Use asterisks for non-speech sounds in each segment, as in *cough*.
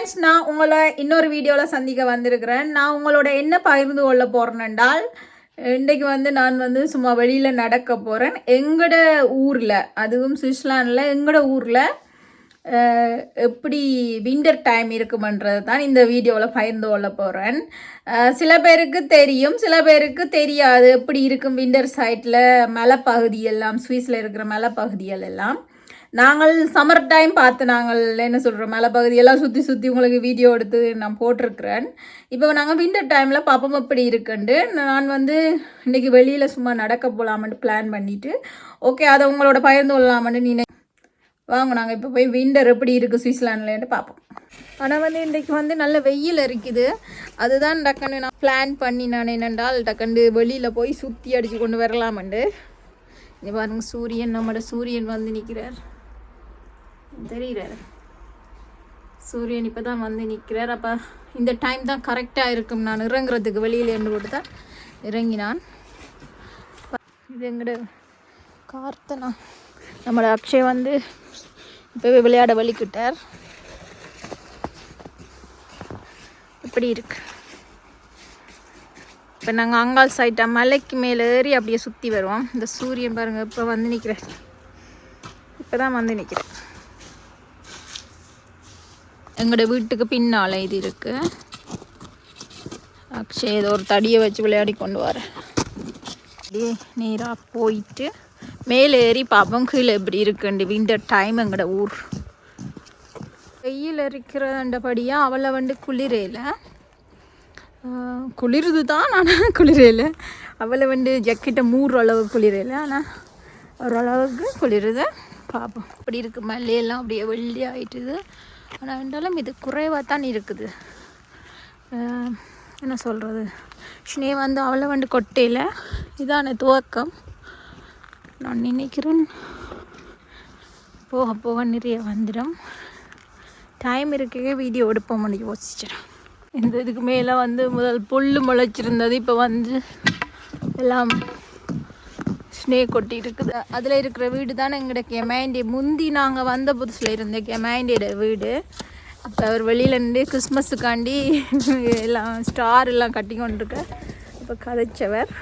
Friends நான் உங்களை இன்னொரு வீடியோவில் சந்திக்க வந்திருக்கிறேன். நான் உங்களோட என்ன பகிர்ந்து கொள்ள போகிறேன்னால் இன்றைக்கு வந்து நான் வந்து சும்மா வெளியில் நடக்க போகிறேன் எங்களோட ஊரில் அதுவும் சுவிட்சர்லாண்டில் எங்களோட ஊரில் எப்படி விண்டர் டைம் இருக்குமன்றது தான் இந்த வீடியோவில் பகிர்ந்து கொள்ள போகிறேன் சில பேருக்கு தெரியும் சில பேருக்கு தெரியாது. எப்படி இருக்கும் விண்டர் சைட்டில் மலைப்பகுதியெல்லாம் சுவிஸில் இருக்கிற மலைப்பகுதிகள் எல்லாம். நாங்கள் சம்மர் டைம் பார்த்து நாங்கள் என்ன சொல்கிறோம் மலைப்பகுதியெல்லாம் சுற்றி சுற்றி உங்களுக்கு வீடியோ எடுத்து நான் போட்டிருக்கிறேன். இப்போ நாங்கள் விண்டர் டைமில் பார்ப்போம் எப்படி இருக்குண்டு நான் வந்து இன்றைக்கி வெளியில் சும்மா நடக்க போகலாமன்ட்டு பிளான் பண்ணிவிட்டு ஓகே அதை உங்களோட பகிர்ந்து கொள்ளலாமன்ட்டு நீ வாங்க நாங்கள் இப்போ போய் விண்டர் எப்படி இருக்குது சுவிட்சர்லாண்ட்லேன்ட்டு பார்ப்போம். ஆனால் வந்து இன்றைக்கு வந்து நல்ல வெயில் இருக்குது அதுதான் டக்குன்னு நான் பிளான் பண்ணி நான் என்னென்றால் டக்குண்டு வெளியில் போய் சுற்றி அடித்து கொண்டு வரலாமண்டு இங்கே பாருங்கள் சூரியன் நம்மளோட சூரியன் வந்து நிற்கிறார் தெரியுறாரு சூரியன் இப்போ தான் வந்து நிற்கிறார் அப்போ இந்த டைம் தான் கரெக்டாக இருக்கும். நான் இறங்குறதுக்கு வெளியில் இருந்து தான் இறங்கினான். இது எங்கட கார்த்தனா. நம்மளோட அக்ஷய் வந்து இப்போவே விளையாட வலிக்கிட்டார். இப்படி இருக்கு. இப்போ நாங்கள் அங்கால் சைட்டாக மலைக்கு மேலே ஏறி அப்படியே சுற்றி வருவோம். இந்த சூரியன் பாருங்கள் இப்போ வந்து நிற்கிறார் இப்போ தான் வந்து நிற்கிறேன் எங்களோட வீட்டுக்கு பின்னால் இது இருக்கு. அக்ஷய் ஏதோ ஒரு தடியை வச்சு விளையாடி கொண்டு வரேன் அப்படியே நேராக போயிட்டு மேலே ஏறி பார்ப்போம் கீழே எப்படி இருக்குண்டு விண்டர் டைம் எங்களோட ஊர். வெயில் இருக்கிறண்டபடியாக அவளை வந்து குளிரையில் குளிருது தான் ஆனால் குளிரையில் அவளை வந்து ஜக்கெட்டை மூடுற அளவு குளிரையில் ஆனால் ஓரளவுக்கு குளிருது. பார்ப்போம் அப்படி இருக்குது மல்லையெல்லாம் அப்படியே வெள்ளி ஆயிட்டுது ஆனால் இருந்தாலும் இது குறைவாக தான் இருக்குது என்ன சொல்கிறது ஸ்னே வந்து அவ்வளோ வந்து கொட்டையில். இதான துவக்கம். நான் நினைக்கிறேன் போக போக நிறைய வந்துடும். டைம் இருக்கவே வீடியோ எடுப்போம்னு யோசிச்சிடறேன் இந்த இதுக்கு மேலே வந்து முதல் புல் முளைச்சிருந்தது இப்போ வந்து எல்லாம் ஸ்னே கொட்டி இருக்குது அதில் இருக்கிற வீடு தானே எங்களோட கெமாண்டி முந்தி நாங்கள் வந்த புதுசில் இருந்த கெமாண்டியோட வீடு. அப்போ அவர் வெளியில் இருந்து கிறிஸ்மஸுக்காண்டி *laughs* எல்லாம் ஸ்டார் எல்லாம் கட்டி கொண்டிருக்க. இப்போ கதைச்சவர்.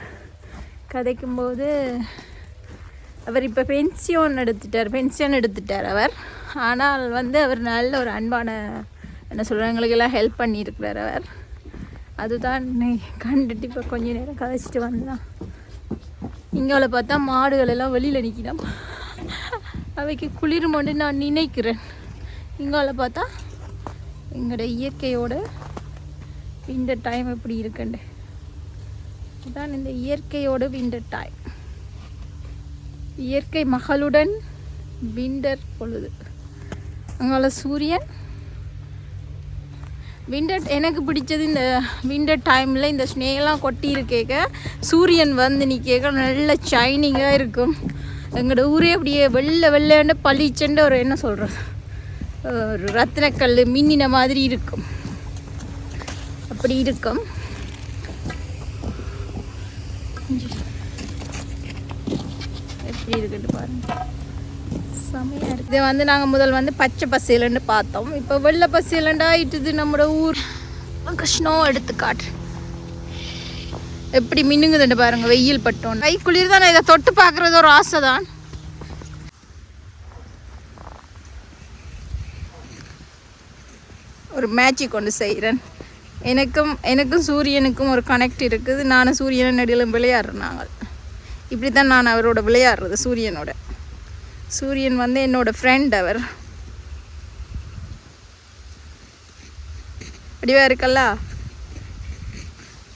கதைக்கும்போது அவர் இப்போ பென்சியோன் எடுத்துட்டார். பென்சியோன் எடுத்துட்டார் அவர். ஆனால் வந்து அவர் நல்ல ஒரு அன்பான என்ன சொல்கிறாங்க எங்களுக்கெல்லாம் ஹெல்ப் பண்ணியிருக்கிறார் அவர். அதுதான் கண்டுட்டு இப்போ கொஞ்ச நேரம் கதைச்சிட்டு வந்தான். இங்கால பார்த்தா மாடுகள் எல்லாம் வெளியில் நிற்கிடும் அவைக்கு குளிர் மட்டும் நான் நினைக்கிறேன். இங்கால பார்த்தா எங்களோட இயற்கையோட விண்டர் டைம் எப்படி இருக்குண்டு. இதுதான் இந்த இயற்கையோட விண்டர் டைம் இயற்கை மகளுடன் விண்டர் பொழுது. அங்கால சூரியன் விண்டர் எனக்கு பிடிச்சது இந்த விண்டர் டைமில் இந்த ஸ்னேலாம் கொட்டி இருக்கேக்க சூரியன் வந்து நிற்க நல்ல ஷைனிங்காக இருக்கும். எங்களோட ஊரே அப்படியே வெள்ளை வெள்ளையாண்டு பளிச்சண்டு ஒரு என்ன சொல்கிறது ஒரு ரத்தினக்கல் மின்னின மாதிரி இருக்கும். அப்படி இருக்கும். எப்படி இருக்குன்னு பாருங்கள் செமையாக இருக்குது இதை வந்து நாங்கள் முதல் வந்து பச்சை பசேலன்னு பார்த்தோம். இப்போ வெள்ளை பசேலண்டா ஆயிட்டுது நம்மளோட ஊர். கிருஷ்ணோ எடுத்து காட்டு எப்படி மின்னுங்குதுண்டு பாருங்க வெயில் பட்டோம் கை குளிர் தான் இதை தொட்டு பார்க்குறது ஒரு ஆசை தான் ஒரு மேட்சிக் கொண்டு செய்கிறேன் எனக்கும் எனக்கும் சூரியனுக்கும் ஒரு கனெக்ட் இருக்குது. நானும் சூரியனை நடிகளும் விளையாடுறேன் நாங்கள். இப்படி தான் நான் அவரோட விளையாடுறது சூரியனோட. சூரியன் வந்து என்னோடய ஃப்ரெண்ட் அவர். அப்படிவா இருக்கல்ல?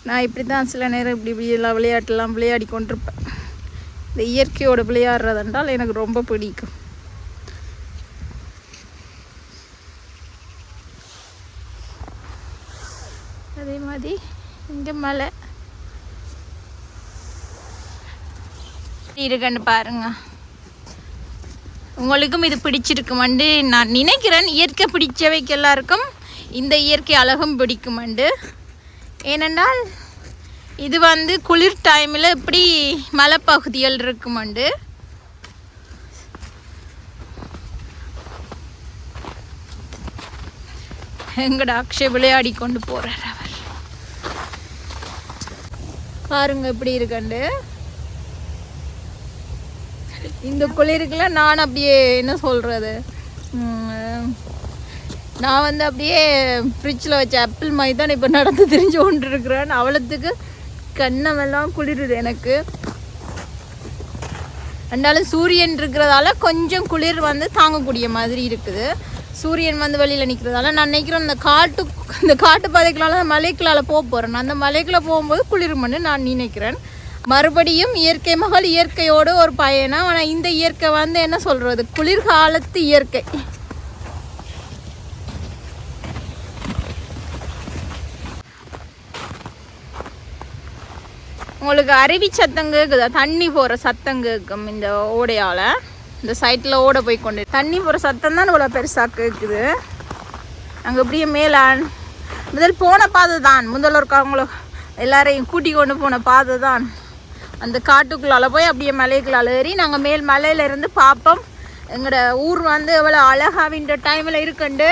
நான் இப்படி தான் சில நேரம் இப்படி இப்படி எல்லாம் விளையாட்டுலாம் விளையாடி கொண்டிருப்பேன். இந்த இயற்கையோட விளையாடுறதென்றால் எனக்கு ரொம்ப பிடிக்கும். அதே மாதிரி இங்கே மலை. எப்படி இருக்குன்னு பாருங்கள் உங்களுக்கும் இது பிடிச்சிருக்குமண்டு. நான் நினைக்கிறேன் இயற்கை பிடிச்சவைக்கு எல்லாருக்கும் இந்த இயற்கை அழகும் பிடிக்குமண்டு. ஏனென்றால் இது வந்து குளிர் டைமில் இப்படி மலைப்பகுதிகள் இருக்குமண்டு. எங்கட அக்ஷய் விளையாடி கொண்டு போகிறார் அவர். பாருங்க எப்படி இருக்கண்டு. இந்த குளிருக்குலாம் நான் அப்படியே என்ன சொல்கிறது நான் வந்து அப்படியே ஃப்ரிட்ஜில் வச்ச ஆப்பிள் மாதிரி தான் இப்போ நடந்து தெரிஞ்சு கொண்டு இருக்கிறேன் அவ்வளோத்துக்கு கண்ணமெல்லாம் குளிருது எனக்கு. ரெண்டாலும் சூரியன் இருக்கிறதால கொஞ்சம் குளிர் வந்து தாங்கக்கூடிய மாதிரி இருக்குது. சூரியன் வந்து வெளியில் நிற்கிறதால நான் நினைக்கிறேன் இந்த காட்டு இந்த காட்டு பாதைக்குள்ளால மலைக்களால் போக போகிறேன் அந்த மலைக்குள்ளே போகும்போது குளிருமன்னு நான் நினைக்கிறேன். மறுபடியும் இயற்கை மகள் இயற்கையோடு ஒரு பயணம். ஆனால் இந்த இயற்கை வந்து என்ன சொல்கிறது குளிர்காலத்து இயற்கை. உங்களுக்கு அருவி சத்தம் கேட்குதா தண்ணி போகிற சத்தம் கேட்கும் இந்த ஓடையால். இந்த சைட்டில் ஓட போய் கொண்டு தண்ணி போகிற சத்தம் தான் இவ்வளோ பெருசாக கேட்குது அங்கே அப்படியே மேலே முதல் போன பாதை தான். முதல்ல இருக்கவங்கள எல்லாரையும் கூட்டி கொண்டு போன பாதை தான். அந்த காட்டுக்குள்ளால போய் அப்படியே மலைக்குள்ளால ஏறி நாங்கள் மேல் மலையிலேருந்து பார்ப்போம் எங்களோட ஊர் வந்து எவ்வளோ அழகாவின்ற டைமில் இருக்குண்டு.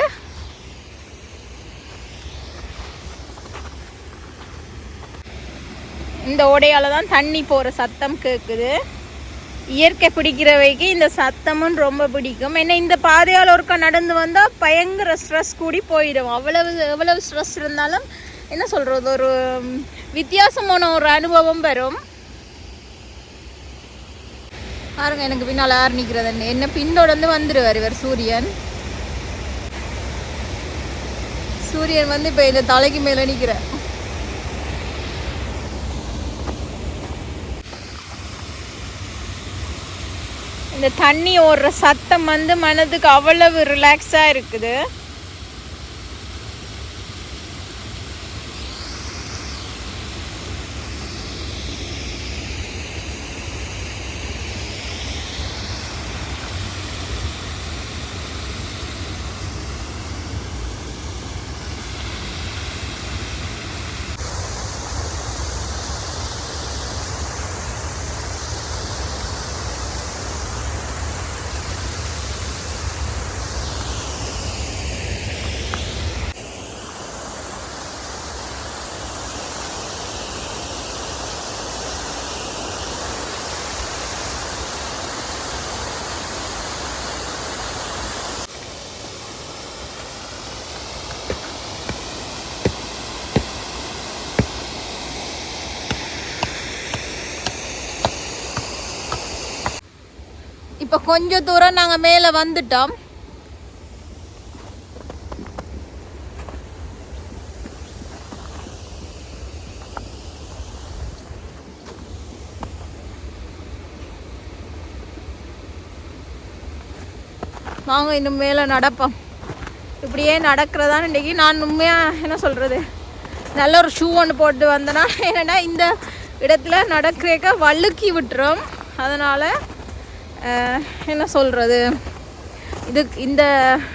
இந்த ஓடையால தான் தண்ணி போகிற சத்தம் கேட்குது இயற்கை பிடிக்கிறவைக்கு இந்த சத்தமும் ரொம்ப பிடிக்கும். ஏன்னா இந்த பாதையால் ஒருக்கா நடந்து வந்தால் பயங்கர ஸ்ட்ரெஸ் கூடி போயிடும். அவ்வளவு எவ்வளவு ஸ்ட்ரெஸ் இருந்தாலும் என்ன சொல்கிறது ஒரு வித்தியாசமான ஒரு அனுபவம் வரும். பாருங்க எனக்கு பின்னால் யார் நிற்கிறது என்ன பின்தொடர்ந்து வந்துடுவார் இவர் சூரியன். சூரியன் வந்து இப்போ இந்த தலைக்கு மேலே நிற்கிற இந்த தண்ணி ஓடுற சத்தம் வந்து மனதுக்கு அவ்வளவு ரிலாக்ஸாக இருக்குது. இப்போ கொஞ்ச தூரம் நாங்கள் மேலே வந்துட்டோம். வாங்க இன்னும் மேலே நடப்போம். இப்படியே நடக்கிறதான் இன்றைக்கி நான் உண்மையாக என்ன சொல்கிறது நல்ல ஒரு ஷூ ஒன்று போட்டு வந்தேன்னா என்னென்னா இந்த இடத்துல நடக்கிறக்க வழுக்கி விட்டுரும். அதனால் என்ன சொல்கிறது இது இந்த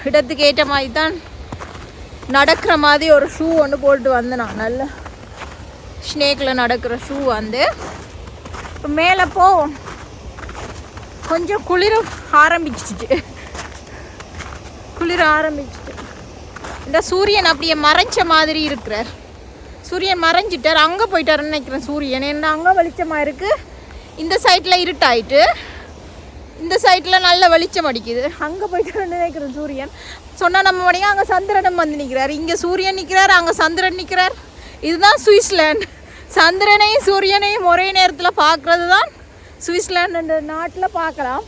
இடத்துக்கு ஏற்ற மாதிரி தான் நடக்கிற மாதிரி ஒரு ஷூ ஒன்று போட்டு வந்தேன் நான். நல்ல ஸ்னேக்கில் நடக்கிற ஷூ வந்து. இப்போ மேலே போவோம் கொஞ்சம் குளிர ஆரம்பிச்சிச்சு. குளிர ஆரம்பிச்சிட்டு. இந்த சூரியன் அப்படியே மறைஞ்ச மாதிரி இருக்கிறார். சூரியன் மறைஞ்சிட்டார். அங்கே போயிட்டாருன்னு நினைக்கிறேன் சூரியன். என்ன அங்கே வெளிச்சமாக இருக்குது இந்த சைட்டில் இருட்டாயிட்டு இந்த சைடில் நல்ல வெளிச்சம் அடிக்குது. அங்கே போயிட்டு நினைக்கிறேன் சூரியன். சொன்னால் நம்ம மணிக்கு அங்கே சந்திரனும் வந்து நிற்கிறார் இங்கே சூரியன் நிற்கிறார் அங்கே சந்திரன் நிற்கிறார் இதுதான் சுவிஸ்லாந்து சந்திரனையும் சூரியனையும் ஒரே நேரத்தில் பார்க்குறது தான் சுவிஸ்லாந்து நாட்டில் பார்க்கலாம்.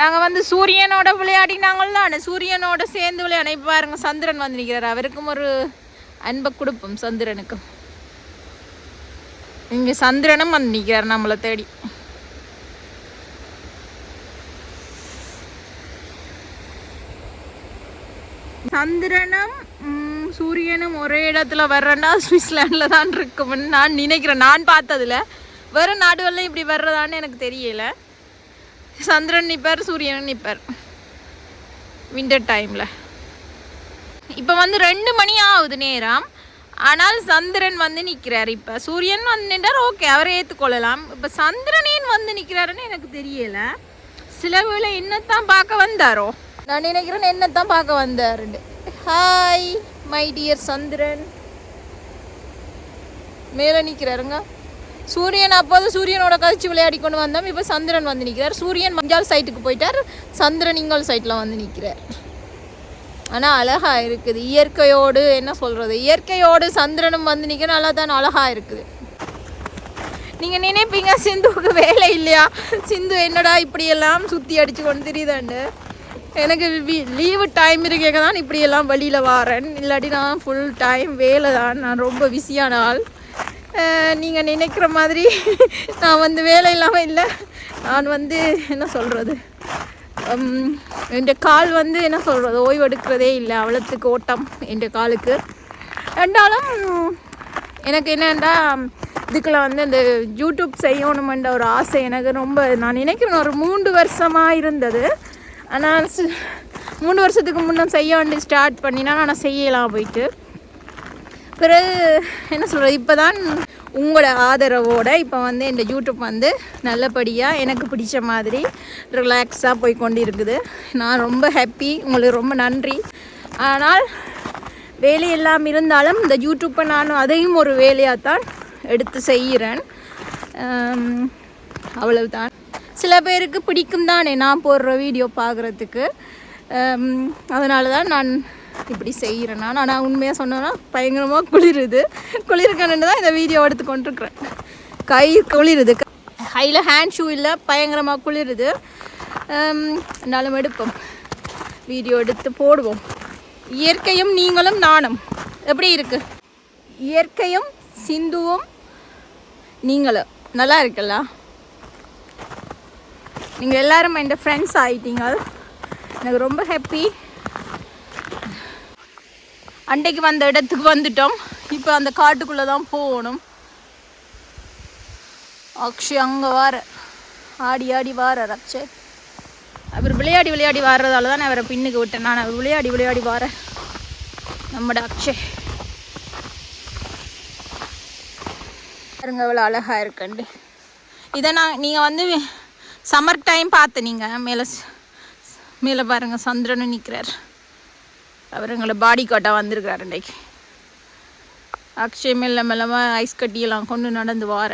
நாங்கள் வந்து சூரியனோட விளையாடினாங்கள்தான் சூரியனோட சேர்ந்து விளையாட இப்போ பாருங்க சந்திரன் வந்து நிற்கிறார் அவருக்கும் ஒரு அன்பை கொடுப்போம் சந்திரனுக்கும். இங்கே சந்திரனும் வந்து நிற்கிறார் நம்மளை தேடி. சந்திரனும் சூரியனும் ஒரே இடத்துல வர்றேன்னா சுவிட்சர்லாண்டில் தான் இருக்கும்னு நான் நினைக்கிறேன். நான் பார்த்ததுல வேறு நாடுகளில் இப்படி வர்றதான்னு எனக்கு தெரியல. சந்திரன் நிற்பார் சூரியன் நிற்பார் விண்டர் டைமில் இப்போ வந்து ரெண்டு மணி ஆகுது நேரம். ஆனால் சந்திரன் வந்து நிற்கிறார் இப்போ. சூரியன் வந்து நின்றார் ஓகே அவரை ஏற்றுக்கொள்ளலாம் இப்போ சந்திரனேன் வந்து நிற்கிறாருன்னு எனக்கு தெரியலை. சில வேளை என்னத்தான் பார்க்க வந்தாரோ? நான் நினைக்கிறேன் என்னத்தான் பார்க்க வந்தாருண்டு ஹாய் மை டியர் சந்திரன். மேலே நிற்கிறாருங்க சூரியன் அப்போது சூரியனோட கழிச்சு விளையாடி கொண்டு வந்தோம். இப்போ சந்திரன் வந்து நிற்கிறார் சூரியன் மஞ்சால் சைட்டுக்கு போயிட்டார். சந்திரன் இங்கோல் சைட்டில் வந்து நிற்கிறார் ஆனால் அழகா இருக்குது. இயற்கையோடு என்ன சொல்கிறது இயற்கையோடு சந்திரனும் வந்து நிற்க நல்லா தான் அழகா இருக்குது. நீங்கள் நினைப்பீங்க சிந்துவுக்கு வேலை இல்லையா? சிந்து என்னடா இப்படியெல்லாம் சுற்றி அடிச்சு கொண்டு தெரியுதாண்டு எனக்கு லீவு டைம் இருக்க தான் இப்படியெல்லாம் வழியில் வாரேன். இல்லாட்டி நான் ஃபுல் டைம் வேலை தான். நான் ரொம்ப பிஸியான ஆள். நீங்கள் நினைக்கிற மாதிரி நான் வந்து வேலை இல்லாமல் இல்லை. நான் வந்து என்ன சொல்கிறது என் கால் வந்து என்ன சொல்கிறது ஓய்வு எடுக்கிறதே இல்லை. அவ்வளோத்துக்கு ஓட்டம் என் காலுக்கு. ரெண்டாலும் எனக்கு என்னென்னா இதுக்குள்ள வந்து இந்த யூடியூப் செய்யணுமென்ற ஒரு ஆசை எனக்கு ரொம்ப நான் நினைக்கிறேன் ஒரு மூன்று வருஷமாக இருந்தது. ஆனால் மூணு வருஷத்துக்கு முன்னே செய்ய வேண்டி ஸ்டார்ட் பண்ணினா நான் செய்யலாம் போயிட்டு. பிறகு என்ன சொல்கிறது இப்போ தான் உங்களோட ஆதரவோடு இப்போ வந்து இந்த யூடியூப் வந்து நல்லபடியாக எனக்கு பிடிச்ச மாதிரி ரிலாக்ஸாக போய் கொண்டு இருக்குது நான் ரொம்ப ஹாப்பி உங்களுக்கு ரொம்ப நன்றி. ஆனால் வேலையெல்லாம் இருந்தாலும் இந்த யூடியூப்பை நான் அதையும் ஒரு வேலையாக தான் எடுத்து செய்கிறேன். அவ்வளவுதான். சில பேருக்கு பிடிக்கும் தானே நான் போடுற வீடியோ பார்க்குறதுக்கு. அதனால தான் நான் இப்படி செய்கிறேன் நான் ஆனால் உண்மையாக சொன்னேன்னா பயங்கரமாக குளிருது. குளிருக்கணுன்னு தான் இந்த வீடியோ எடுத்து கொண்டிருக்கிறேன். கை குளிருது. கையில் ஹேண்ட் ஷூ இல்லை பயங்கரமாக குளிருது. இருந்தாலும் எடுப்போம். வீடியோ எடுத்து போடுவோம். இயற்கையும் நீங்களும் நானும். எப்படி இருக்கு? இயற்கையும் சிந்துவும் நீங்களும். நல்லா இருக்குல்ல நீங்கள் எல்லோரும் என் ஃப்ரெண்ட்ஸ் ஆகிட்டீங்க எனக்கு ரொம்ப ஹாப்பி அன்றைக்கு வந்த இடத்துக்கு வந்துட்டோம். இப்போ அந்த காட்டுக்குள்ளே தான் போகணும். அக்ஷய் அங்கே வார. ஆடி ஆடி வார அக்ஷய் அவர் விளையாடி விளையாடி வர்றதால தான் அவரை பின்னுக்கு விட்டேன். நான் அவர் விளையாடி விளையாடி வார. நம்மட அக்ஷய். பாருங்க அவ்வளோ அழகாக இருக்குண்டு இதை நான் நீங்கள் வந்து சம்மர் டைம் பார்த்து நீங்கள் மேலே மேலே பாருங்க சந்திரனும் நிற்கிறார் அவர் எங்களை பாடி காட்டாக வந்திருக்காரு இன்றைக்கு அக்ஷய் மெல்ல மெல்லமாக ஐஸ் கட்டியெல்லாம் கொண்டு நடந்து வார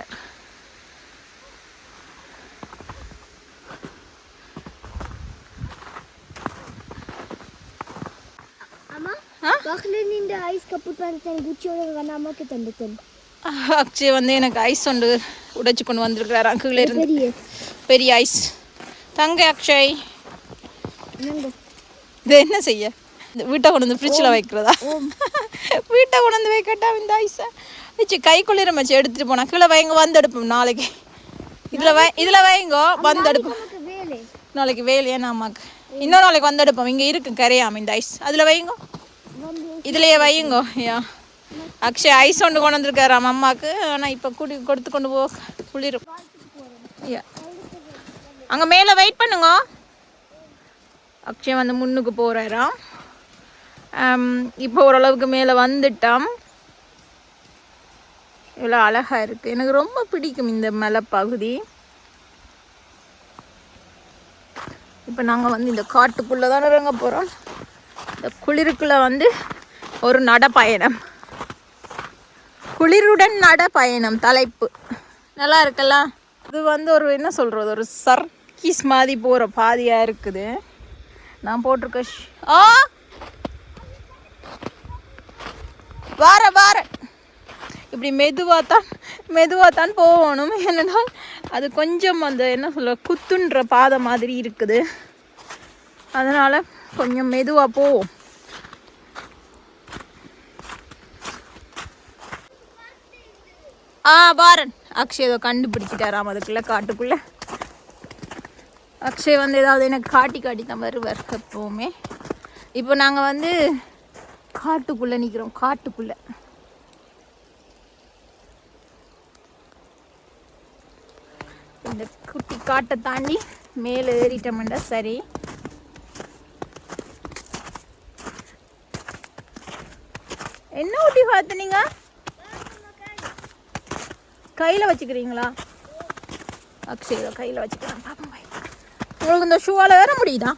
Amma, Hä? wachten in de ijs kapot waren zijn Gucci oder nama ke tanden. Akshay வந்து எனக்கு ஐஸ் ஒன்று உடைச்சு கொண்டு வந்திருக்கிறார் அங்குல இருந்து. பெரிய. ஐஸ். தங்க அக்ஷய். இது என்ன செய்ய? வீட்டை கொண்டு வந்து ஃப்ரிட்ஜில் வைக்கிறதா? *laughs* வீட்டை கொண்டு வந்து வைக்கட்டா இந்த ஐஸை வச்சு கை குளிர மச்சு எடுத்துட்டு போனா கீழே வைங்க வந்து எடுப்போம் நாளைக்கு. இதில் வை இதில் வைங்கோ வந்து எடுப்போம். நாளைக்கு வேலையா அம்மாக்கு? இன்னொரு நாளைக்கு வந்து எடுப்போம். இங்கே இருக்கு கரையாம இந்த ஐஸ் அதில் வைங்கோ. இதுலயே வையுங்கோ யா. அக்ஷய் ஐஸ் ஒன்று கொண்டு வந்திருக்காராம் அம்மாவுக்கு. ஆனால் இப்போ குடி கொடுத்து கொண்டு போ குளிரும். யா அங்கே மேலே வெயிட் பண்ணுங்க. அக்ஷய் வந்து முன்னுக்கு போகிறாராம் um, இப்போ ஓரளவுக்கு மேலே வந்துட்டோம். இவ்வளோ அழகாக இருக்குது எனக்கு ரொம்ப பிடிக்கும் இந்த மலை பகுதி இப்போ நாங்கள் வந்து இந்த காட்டுக்குள்ளே தான் இறங்க போகிறோம் இந்த குளிருக்குள்ளே வந்து ஒரு நடப்பயணம். குளிருடன் நடப்பயணம் தலைப்பு. நல்லா இருக்குல்ல இது வந்து ஒரு என்ன சொல்கிறது ஒரு சர்க்கீஸ் மாதிரி போகிற பாதியாக இருக்குது. நான் போட்டிருக்க ஷ்- ஆ? வார வார. இப்படி மெதுவாக தான் மெதுவாக தான் போகணும். என்னன்னா அது கொஞ்சம் அந்த என்ன சொல்ல குத்துன்ற பாதை மாதிரி இருக்குது. அதனால் கொஞ்சம் மெதுவாக போவோம். ஆ பாரன். அக்ஷய் ஏதோ கண்டுபிடிச்சிட்டாராம் அதுக்குள்ளே காட்டுக்குள்ளே. அக்ஷய் வந்து ஏதாவது எனக்கு காட்டி காட்டி தான் வருவார் எப்போவுமே இப்போ நாங்கள் வந்து காட்டுக்குள்ளே நிற்கிறோம் காட்டுக்குள்ளே. இந்த குட்டி காட்டை தாண்டி மேலே ஏறிட்டோம்டா சரி. என்ன ஊட்டி பார்த்தனீங்க கையில் வச்சுக்கிறீங்களா? அக்ஷய் இதோ கையில் வச்சுக்கிறேன். பாப்போம் பாய் உங்களுக்கு இந்த ஷூவால் ஏற முடியுதா?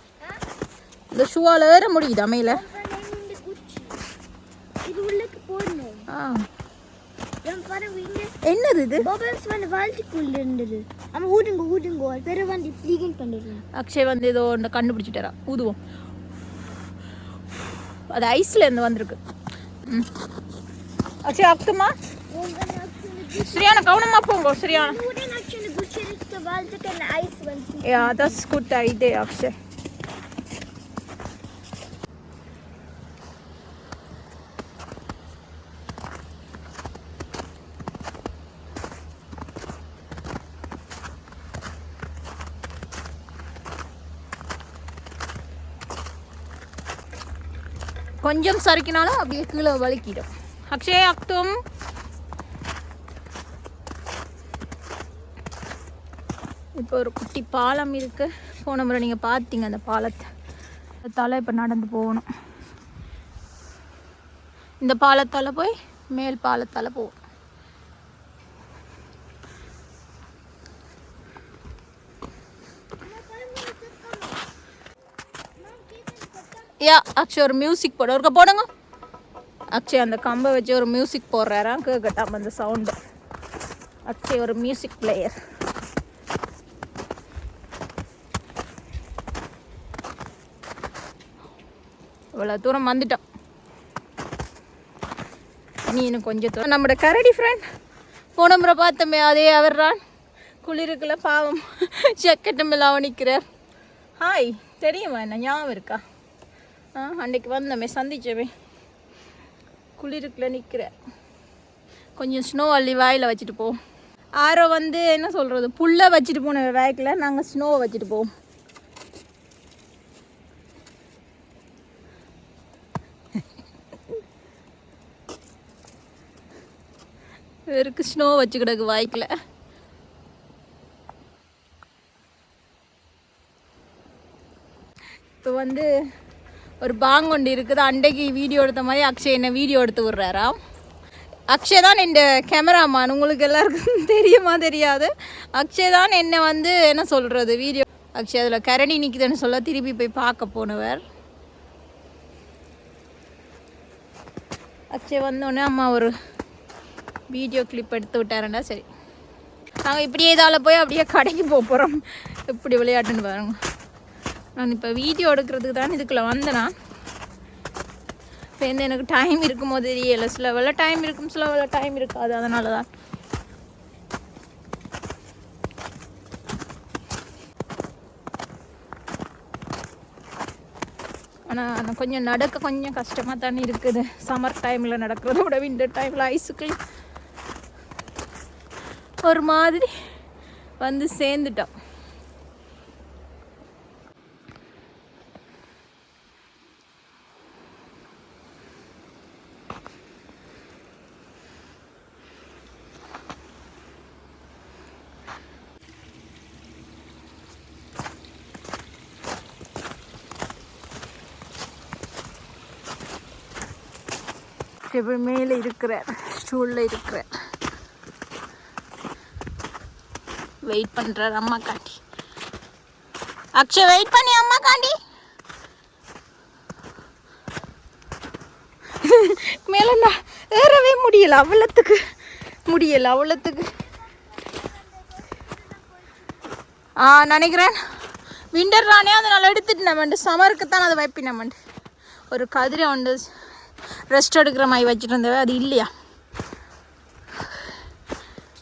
இந்த ஷூவால் ஏற முடியுதா மேலே? in என்னது இது? Van de Waldkuhl இருந்தது ஆமா ஊதுங்க ஊதுங்க. அது பேரு வந்து ஃப்ளீகன் பண்ணுறது அக்ஷய் வந்து ஏதோ ஒன்று கண்டுபிடிச்சிட்டாரா? ஊதுவோம். அது ஐஸ்ல இருந்து வந்திருக்கு. ம். Akshay அக்துமா ijs wil zien. Ja, dat is goed idee, Akshay. கொஞ்சம் சறுக்கினாலும் அப்படியே கீழே வலிக்கிடும் அக்ஷய் அக்தும் இப்போ ஒரு குட்டி பாலம் இருக்குது போன முறை நீங்கள் பார்த்தீங்க அந்த பாலத்தை. அதத்தால் இப்போ நடந்து போகணும். இந்த பாலத்தால் போய் மேல் பாலத்தால் போவோம். யா அக்ஷய் ஒரு மியூசிக் போட. ஒருக்க போடுங்க. அக்ஷய் அந்த கம்பை வச்சு ஒரு மியூசிக் போடுறாராம் கேட்கட்டாம அந்த சவுண்டு அக்ஷய் ஒரு மியூசிக் பிளேயர் இவ்வளோ தூரம் வந்துட்டோம். நீ இன்னும் கொஞ்சம் தூரம். நம்மளோட கரடி ஃப்ரெண்ட் போன முறை பார்த்தோமே அதே அவர்தான் குளிருக்குள்ள பாவம். ஜக்கெட்டும் இல்லாமல் நிற்கிறார் ஹாய் தெரியுமா என்ன? ஞாபகம் இருக்கா? ஆ அன்னைக்கு வந்தோமே சந்திச்சவே குளிருக்குள்ள நிற்கிற கொஞ்சம் ஸ்னோ அள்ளி வாயில் வச்சுட்டு போவோம் ஆரோ வந்து என்ன சொல்கிறது புல்லை வச்சுட்டு போன வேக்கில் நாங்கள் ஸ்னோவை வச்சுட்டு போவோம். இவருக்கு ஸ்னோ வச்சு கிடக்கு வாய்க்கில். இப்போ வந்து ஒரு பாங்கொண்டு இருக்குது. அண்டைக்கு வீடியோ எடுத்த மாதிரி அக்ஷய் என்ன வீடியோ எடுத்து விட்றாராம் அக்ஷய் தான் இந்த கேமராமான். உங்களுக்கு எல்லாருக்கும் *laughs* தெரியுமா தெரியாது? அக்ஷய் தான் என்னை வந்து என்ன சொல்கிறது வீடியோ அக்ஷய் அதில் கரணி நிற்குதுன்னு சொல்ல திருப்பி போய் பார்க்க போனவர். அக்ஷய் வந்தோடனே அம்மா ஒரு வீடியோ கிளிப் எடுத்து விட்டாருண்டா சரி. நாங்கள் இப்படியே இதால் போய் அப்படியே கடைக்கு போக போகிறோம் எப்படி விளையாட்டுன்னு பாருங்க. நான் இப்போ வீடியோ எடுக்கிறதுக்கு தான் இதுக்குள்ளே வந்தேனா. இப்போ வந்து எனக்கு டைம் இருக்குமோ தெரியல. சில வேலை டைம் இருக்கும் சில வேலை டைம் இருக்காது. அதனால தான் ஆனால் கொஞ்சம் நடக்க கொஞ்சம் கஷ்டமாக தானே இருக்குது. சம்மர் டைமில் நடக்கிறத விட விண்டர் டைமில் ஐஸுக்குள்ள ஒரு மாதிரி வந்து சேர்ந்துட்டோம். இப்படி மேலே இருக்கிறார் ஸ்டூலில் இருக்கிறார். வெயிட் பண்ணுறாரு அம்மா காண்டி. அக்ஷய் வெயிட் பண்ணி அம்மா காண்டி. மேலே நான் ஏறவே முடியல அவ்வளோத்துக்கு. முடியல அவ்வளோத்துக்கு. ஆ நினைக்கிறேன். விண்டர் ரானே அதனால் எடுத்துட்டு நம்மண்டு சமருக்கு தான் அதை வைப்பினமண்டு ஒரு கதிரை ஒன்று ரெஸ்ட் எடுக்கிற மாதிரி வச்சுட்டு இருந்தவ அது இல்லையா?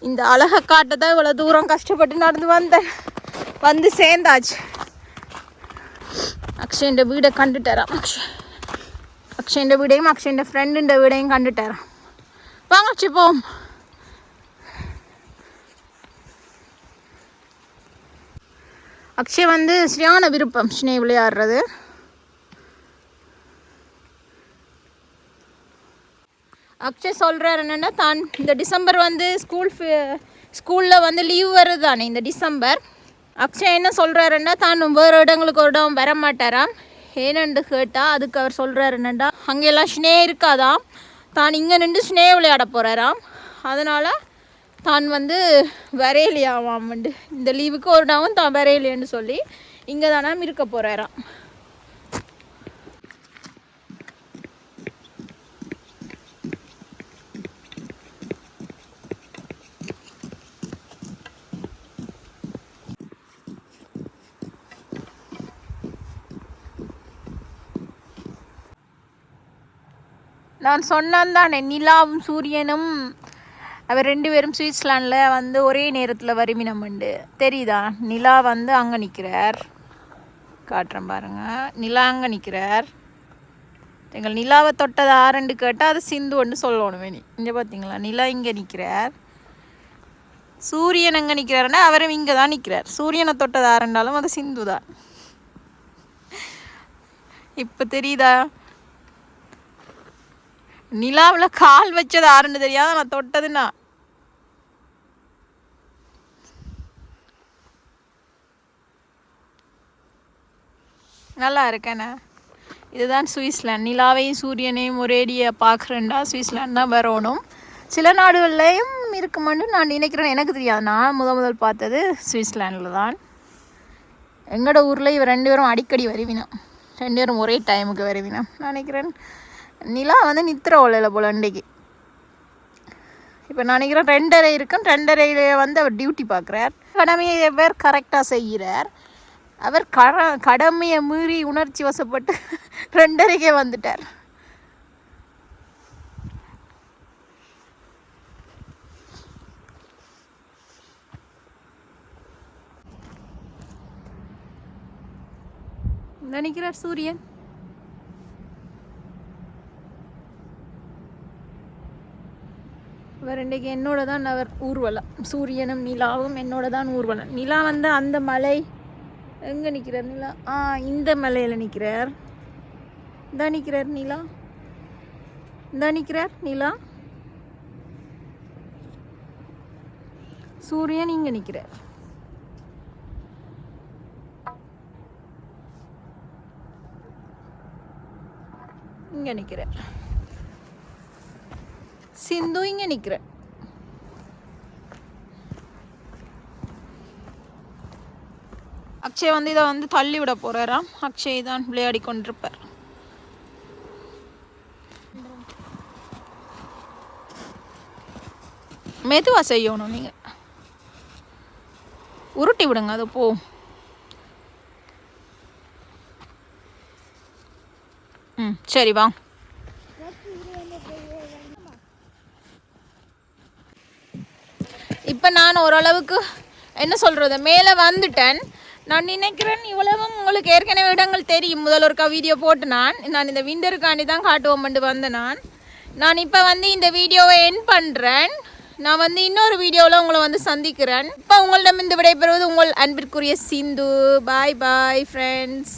இந்த அழகை காட்டதான் இவ்வளோ தூரம் கஷ்டப்பட்டு நடந்து வந்தேன். வந்து சேர்ந்தாச்சு. அக்ஷயன்ற வீடை கண்டுட்டாராம். அக்ஷய் அக்ஷயன்ற வீடையும் அக்ஷயன்ற ஃப்ரெண்டுன்ற வீடையும் கண்டுட்டாராம். வாங்க அக்ஷய் போவோம். அக்ஷய் வந்து சரியான விருப்பம் ஸ்னே விளையாடுறது. அக்ஷய் சொல்கிறார் என்னென்னா தான் இந்த டிசம்பர் வந்து ஸ்கூல் ஸ்கூலில் வந்து லீவ் வருது தானே இந்த டிசம்பர். அக்ஷய் என்ன சொல்கிறாருன்னா தான் வேறு இடங்களுக்கு ஒரு இடம் வர மாட்டாராம் ஏனென்று கேட்டால் அதுக்கு அவர் சொல்கிறாரு என்னென்னா அங்கெல்லாம் ஸ்னே இருக்காதாம் தான் இங்கே நின்று ஸ்னே விளையாட போகிறாராம் அதனால் தான் வந்து வரையிலையாவாம் இந்த லீவுக்கு ஒரு நாவும் தான் வரையலையேன்னு சொல்லி இங்கே தானாம் இருக்க போகிறாராம் நான் சொன்னான் தானே நிலாவும் சூரியனும் அவர் ரெண்டு பேரும் சுவிட்சர்லாண்டில் வந்து ஒரே நேரத்தில் வருமினம் உண்டு. தெரியுதா? நிலா வந்து அங்கே நிற்கிறார் காட்டுறேன் பாருங்க. நிலா அங்கே நிற்கிறார் எங்கள் நிலாவை தொட்டது ஆரண்டு கேட்டால் அது சிந்து ஒன்று சொல்லணும் வேணி இங்கே பார்த்தீங்களா நிலா இங்கே நிற்கிறார் சூரியன் எங்கே நிற்கிறாருன்னா அவரும் இங்கே தான் நிற்கிறார் சூரியனை தொட்டது ஆரண்டாலும் அது சிந்து தான் இப்போ தெரியுதா? நிலாவில் கால் வச்சது ஆறுன்னு தெரியாத நான் தொட்டதுன்னா. நல்லா இருக்கேண்ணே. இதுதான் சுவிட்சர்லாந்து நிலாவையும் சூரியனையும் ஒரேடியை பார்க்குறேன்டா. சுவிட்சர்லாந்து தான் வரணும். சில நாடுகள்லையும் இருக்குமான்னு நான் நினைக்கிறேன். எனக்கு தெரியாது. நான் முத முதல் பார்த்தது சுவிஸ்லாண்டில் தான். எங்களோட ஊரில் இவர் ரெண்டு பேரும் அடிக்கடி வருவினோம் ரெண்டு பேரும் ஒரே டைமுக்கு வருவினோம் நான் நினைக்கிறேன் நிலா வந்து நித்திர ஓலையில் போல அன்றைக்கு இப்போ நான் நினைக்கிறேன் ரெண்டரை இருக்கும். ரெண்டரையில் வந்து அவர் டியூட்டி பார்க்குறார் கடமையை பேர் கரெக்டாக செய்கிறார். அவர் கட கடமையை மீறி உணர்ச்சி வசப்பட்டு *laughs* ரெண்டரைக்கே வந்துட்டார். நினைக்கிறார் சூரியன். அவர் இன்றைக்கு என்னோட தான் அவர் ஊர்வலம். சூரியனும் நிலாவும் என்னோட தான் ஊர்வலம். நிலா வந்து அந்த மலை எங்கே நிற்கிறார் நிலா? ஆ இந்த மலையில் நிற்கிறார் இந்த நிற்கிறார் நிலா. இந்த நிற்கிறார் நிலா. சூரியன் இங்கே நிற்கிறார் இங்கே நிற்கிறார் சிந்து இங்கே நிற்கிறார் அக்ஷய் வந்து இதை வந்து தள்ளி விட போறாராம். அக்ஷய் தான் விளையாடி கொண்டிருப்பார். மெதுவா செய்யணும் நீங்க. உருட்டி விடுங்க அது போ. ம் சரி வா. இப்போ நான் ஓரளவுக்கு என்ன சொல்கிறது மேலே வந்துட்டேன். நான் நினைக்கிறேன் இவ்வளவும் உங்களுக்கு ஏற்கனவே இடங்கள் தெரியும். முதல் ஒருக்கா வீடியோ போட்டு நான் நான் இந்த விண்டருக்காண்டி தான் காட்டுவோம்ட்டு வந்தேன் நான். நான் இப்போ வந்து இந்த வீடியோவை என் பண்ணுறேன் நான் வந்து இன்னொரு வீடியோவில் உங்களை வந்து சந்திக்கிறேன். இப்போ உங்களிடம் இந்த விடைபெறுவது உங்கள் அன்பிற்குரிய சிந்து. பாய் பாய் ஃப்ரெண்ட்ஸ்